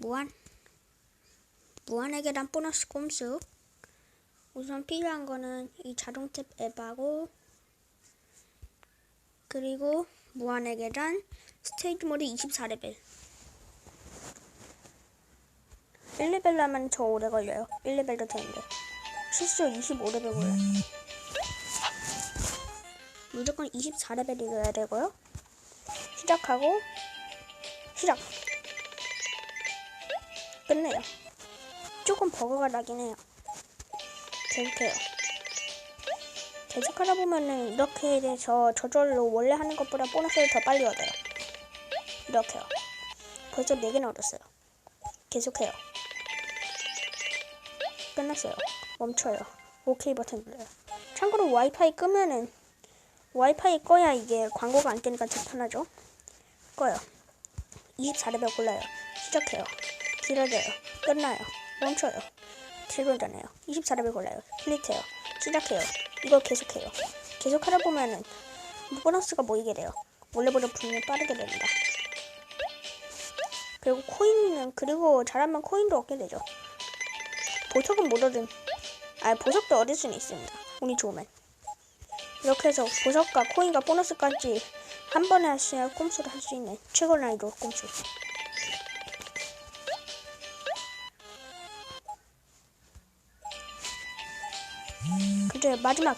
무한 무한의 계단 보너스 꼼수. 우선 필요한 거는 이 자동탭 앱하고 그리고 계단 스테이지 모드 24레벨. 1레벨 하면 저 오래 걸려요. 1레벨도 되는데. 실수 25레벨 걸려요 무조건 24레벨이어야 되고요. 시작하고 시작 끝내요. 조금 버그가 나긴 해요. 계속해요. 계속하다 보면은 이렇게 돼서 저절로 원래 하는 것보다 보너스를 더 빨리 얻어요. 이렇게요. 벌써 4개나 얻었어요. 계속해요. 끝났어요. 멈춰요. 오케이 버튼 눌러요. 참고로 와이파이 끄면은 와이파이 꺼야 이게 광고가 안 뜨니까 더 편하죠? 꺼요. 24레벨 골라요. 시작해요 길어져요. 끝나요. 멈춰요. 길어져요. 24레벨 골라요. 클릭해요. 시작해요. 이걸 계속해요. 계속 하다 보면은 보너스가 모이게 돼요. 원래보다 분명 빠르게 됩니다. 그리고 코인은 그리고 잘하면 코인도 얻게 되죠. 보석은 못 얻은 아 보석도 얻을 수는 있습니다. 운이 좋으면. 이렇게 해서 보석과 코인과 보너스까지 한 번에 할수 있는 꼼수를 할 수 있는 최고 난이도 꼼수 그제 마지막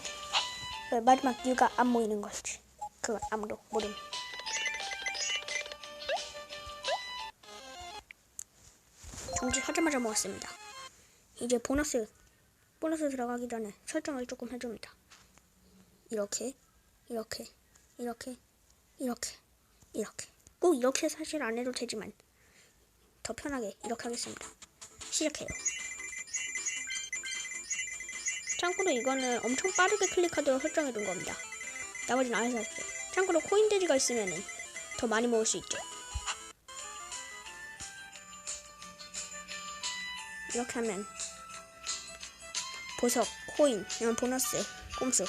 왜 마지막 이유가 안 모이는 거지. 그건 아무도 모름. 정지하자마자 모았습니다. 이제 보너스 보너스 들어가기 전에 설정을 조금 해줍니다. 이렇게 이렇게 이렇게 이렇게 이렇게. 꼭 이렇게 사실 안 해도 되지만 더 편하게 이렇게 하겠습니다. 시작해요 참고로 이거는 엄청 빠르게 클릭하도록 설정해 둔 겁니다. 나머지는 안 해서 할게요. 참고로 코인 돼지가 있으면 더 많이 모을 수 있죠. 이렇게 하면 보석, 코인, 이런 보너스, 꼼수